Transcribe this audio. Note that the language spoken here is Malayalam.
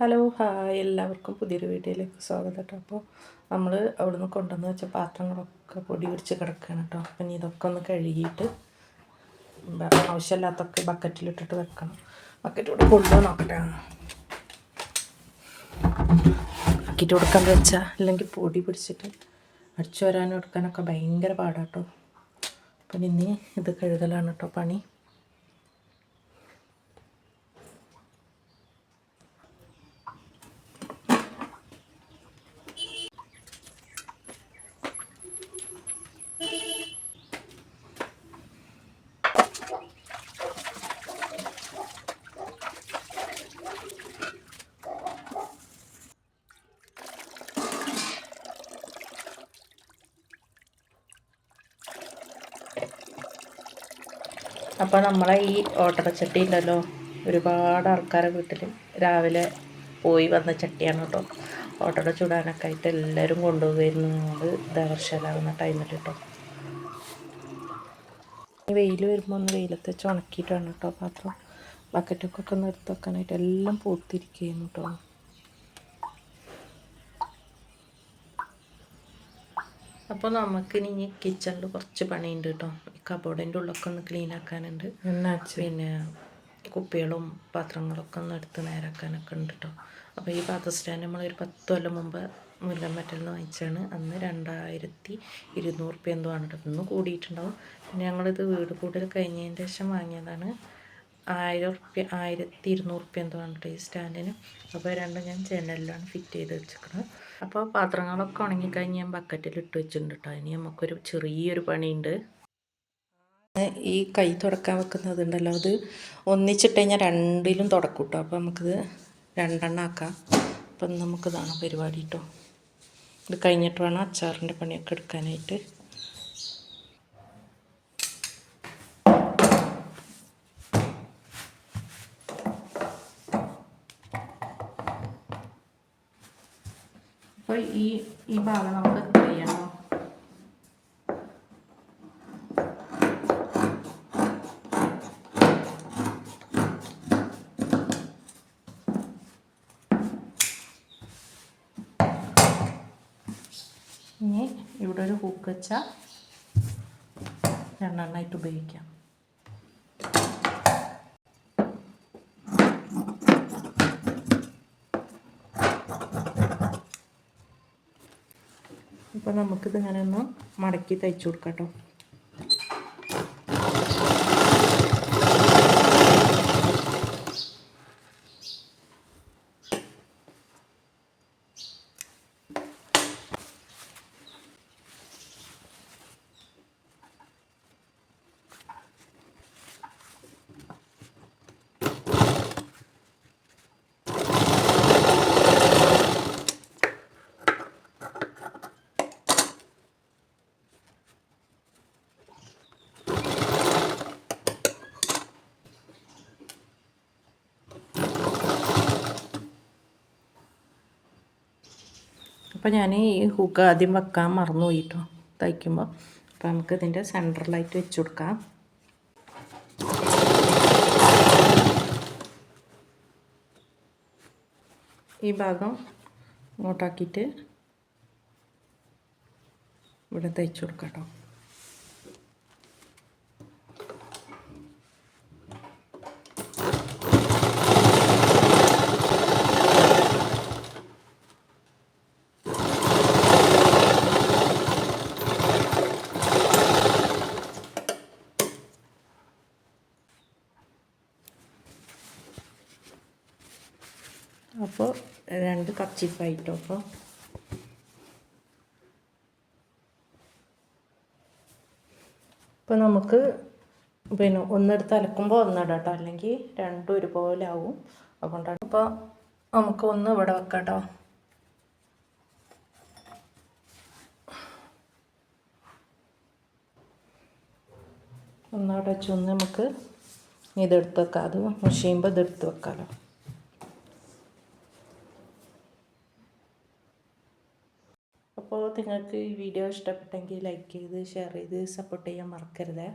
Hello hi. എല്ലാവർക്കും പുതിയൊരു വീഡിയോയിലേക്ക് സ്വാഗതം കേട്ടോ. അപ്പോൾ നമ്മൾ അവിടുന്ന് കൊണ്ടുവന്ന് വെച്ച പാത്രങ്ങളൊക്കെ പൊടി പിടിച്ച് കിടക്കുകയാണ് കേട്ടോ. അപ്പം ഇനി ഇതൊക്കെ ഒന്ന് കഴുകിയിട്ട് ആവശ്യമില്ലാത്തൊക്കെ ബക്കറ്റിലിട്ടിട്ട് വെക്കണം. ബക്കറ്റ് ഇവിടെ കൊണ്ടുപോയി നോക്കട്ടെ. ആക്കിയിട്ട് കൊടുക്കാന്ന് വെച്ചാൽ അല്ലെങ്കിൽ പൊടി പിടിച്ചിട്ട് അടിച്ചു വരാനും എടുക്കാനൊക്കെ ഭയങ്കര പാടാട്ടോ അപ്പം ഇനി ഇത് കഴുകലാണ് കേട്ടോ പണി. അപ്പോൾ നമ്മളെ ഈ ഓട്ടടച്ചട്ടി ഉണ്ടല്ലോ ഒരുപാട് ആൾക്കാരെ വീട്ടിൽ രാവിലെ പോയി വന്ന ചട്ടിയാണ് കേട്ടോ ഓട്ടട ചൂടാനൊക്കെ ആയിട്ട് എല്ലാവരും കൊണ്ടുപോകുമായിരുന്നു ഞങ്ങൾ ടൈമിൽ കേട്ടോ വെയിൽ വരുമ്പോൾ ഒന്ന് വെയിലത്ത് വെച്ച് ഉണക്കിയിട്ടാണ് കേട്ടോ പാത്രം. ബക്കറ്റൊക്കെ ഒക്കെ നിർത്തി വെക്കാനായിട്ട് എല്ലാം പൂത്തിരിക്കുകയായിരുന്നു കേട്ടോ അപ്പോൾ നമുക്കിനി കിച്ചണിൽ കുറച്ച് പണിയുണ്ട് കേട്ടോ ഈ കബോർഡിന്റെ ഉള്ളൊക്കെ ഒന്ന് ക്ലീൻ ആക്കാനുണ്ട്. പിന്നെ കുപ്പികളും പാത്രങ്ങളൊക്കെ ഒന്ന് എടുത്ത് നേരാക്കാനൊക്കെ ഉണ്ട് കേട്ടോ അപ്പോൾ ഈ പാത്ര സ്റ്റാൻഡ് ഒരു പത്ത് കൊല്ലം മുമ്പ് മുല്ലമ്പറ്റൽ നിന്ന് വാങ്ങിച്ചാണ് അന്ന് രണ്ടായിരത്തി ഇരുന്നൂറ് റുപ്യ എന്തോ ആണ് കേട്ടോ ഇന്ന് കൂടിയിട്ടുണ്ടാവും. പിന്നെ ഞങ്ങളിത് വീട് കൂടുതൽ കഴിഞ്ഞതിന് ശേഷം വാങ്ങിയതാണ്. ആയിരം റുപ്യ ആയിരത്തി ഇരുന്നൂറ് റുപ്യ എന്തോ ആണ് കേട്ടോ ഈ സ്റ്റാൻഡിന്. അപ്പോൾ രണ്ടും ഞാൻ ജനലിലാണ് ഫിറ്റ് ചെയ്ത് വെച്ചിരിക്കുന്നത് അപ്പോൾ പാത്രങ്ങളൊക്കെ ഉണങ്ങിക്കഴിഞ്ഞ് ഞാൻ ബക്കറ്റിൽ ഇട്ട് വെച്ചിട്ടുണ്ട് കേട്ടോ ഇനി നമുക്കൊരു ചെറിയൊരു പണിയുണ്ട്. ഈ കൈ തുടക്കാൻ വെക്കുന്നതുണ്ടല്ലോ. അത് ഒന്നിച്ചിട്ട് കഴിഞ്ഞാൽ രണ്ടിലും തുടക്കും കേട്ടോ അപ്പോൾ നമുക്കിത് രണ്ടെണ്ണം ആക്കാം. അപ്പം നമുക്കിതാണ് പരിപാടി കേട്ടോ ഇത് കഴിഞ്ഞിട്ട് വേണം അച്ചാറിന്റെ പണിയൊക്കെ എടുക്കാനായിട്ട്. അപ്പോൾ ഈ ഈ ഭാഗം നമുക്ക് ചെയ്യണം ഇനി ഇവിടെ ഒരു ഹുക്ക് വെച്ചാൽ രണ്ടെണ്ണമായിട്ട് ഉപയോഗിക്കാം. അപ്പോൾ നമുക്കിത് ഇങ്ങനെ ഒന്ന് മടക്കി തയ്ച്ചു കൊടുക്കാം കേട്ടോ. അപ്പോൾ ഞാൻ ഈ ഹുക്ക് ആദ്യം വെക്കാൻ മറന്നു പോയിട്ടോ തയ്ക്കുമ്പോൾ അപ്പോൾ നമുക്ക് ഇതിന്റെ സെന്ററിലായിട്ട് വെച്ച് കൊടുക്കാം. ഈ ഭാഗം ഇങ്ങോട്ടാക്കിയിട്ട് ഇവിടെ തയ്ച്ചു കൊടുക്കാം കേട്ടോ. അപ്പോൾ രണ്ട് കച്ചിപ്പായിട്ടോ അപ്പോൾ ഇപ്പോൾ നമുക്ക് പിന്നെ ഒന്നെടുത്ത് അലക്കുമ്പോൾ ഒന്നിടട്ടോ അല്ലെങ്കിൽ രണ്ടും ഒരുപോലെ ആവും. അതുകൊണ്ടാണ് അപ്പോൾ നമുക്ക് ഒന്ന് ഇവിടെ വെക്കാട്ടോ. കേട്ടോ ഒന്നവിടെ വെച്ചൊന്ന് നമുക്ക് ഇതെടുത്ത് വെക്കാം. അത് മുഷിയുമ്പോൾ ഇതെടുത്ത് വെക്കാമല്ലോ അപ്പോൾ നിങ്ങൾക്ക് ഈ വീഡിയോ ഇഷ്ടപ്പെട്ടെങ്കിൽ ലൈക്ക് ചെയ്ത് ഷെയർ ചെയ്ത് സപ്പോർട്ട് ചെയ്യാൻ മറക്കരുത്.